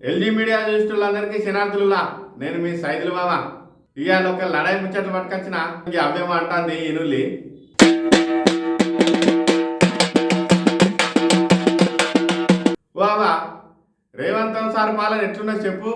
LG media చూస్తులందరికీ శనార్థులులా నేను మీ సైదులు బావ. ఇవాళ ఒక లడాయి ముచ్చట్లు పట్టుకొచ్చిన అవ్యం అంటాంది ఇనుల్లి బావా రేవంత్ సార్ పాలన ఎట్లున్నా చెప్పు.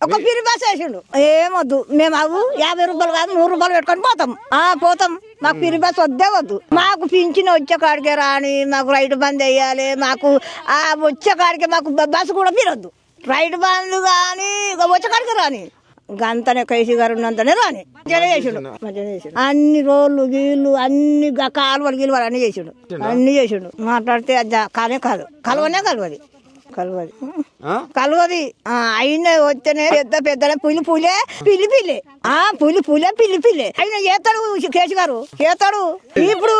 ఒక పిరి బస్ వేసిండు. ఏమొద్దు మేము అవు యాభై రూపాయలు కాదు నూరు రూపాయలు పెట్టుకొని పోతాం. ఆ పోతాం. మాకు పిరి బస్ వద్దే వద్దు. మాకు పింఛన్ వచ్చే కాడికే రాని మాకు రైతు బంద్ వేయాలి మాకు ఆ వచ్చే కాడికే మాకు బస్సు కూడా పిరొద్దు రైతు బంద్ కానీ ఇక వచ్చే కాడికి రాని. గంతనే కేసీ గారు ఉన్నంతనే రాని. మంచిగానే చేసిండు. చేసిండు? అన్ని రోళ్ళు గీళ్ళు అన్ని కాలువలు గీలువలు అన్ని చేసిండు. అన్ని చేసిండు. మాట్లాడితే అది కానే కాదు. కలవనే కలవది కలవది. కలవది. ఆ, అయిన వస్తేనే పెద్ద పెద్ద పులి పులే పిల్లి పిల్లి ఆ పులి పులే పిల్లి పిల్లి ఆయన చేస్తాడు కేసు గారు? చేస్తాడు ఇప్పుడు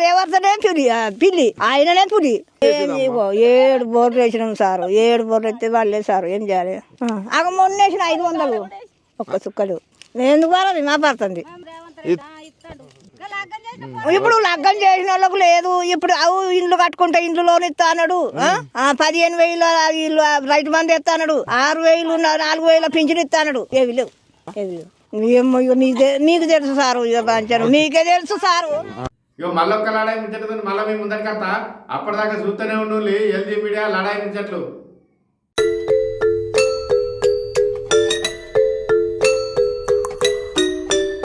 రేవర్తనే పిల్లి ఆ, పిల్లి ఆయననే పులి. ఏడు బోర్లు వేసినాం సారు. ఏడు బోర్లు ఎత్తే వాళ్ళే సారు. ఏం చేయాలి? ఆ, అగ మొన్న వేసిన ఐదు వందలు. ఒక్క సుక్కలు ఎందుకు వాళ్ళది మా పడుతుంది ఇప్పుడు లగ్గం చేసిన వాళ్ళకు లేదు. ఇప్పుడు అవు ఇండ్లు కట్టుకుంటే ఇండ్లులోని ఇస్తాడు పదిహేను వేలు ఇల్లు రైతు మంది ఇస్తాడు ఆరు వేలు నాలుగు వేల పింఛన్ ఇస్తాడు ఏవి లేవు. ఏవి లేవు. నీకు తెలుసు సారు పంచారు నీకే తెలుసు సారు. ఇక మళ్ళొక్క లడాయి ముచ్చట్లు మళ్ళీ మీ ముందరికత్తా. అప్పటిదాకా చూస్తూనే ఉండు ఎల్జీ మీడియా లడాయి ముచ్చట్లు.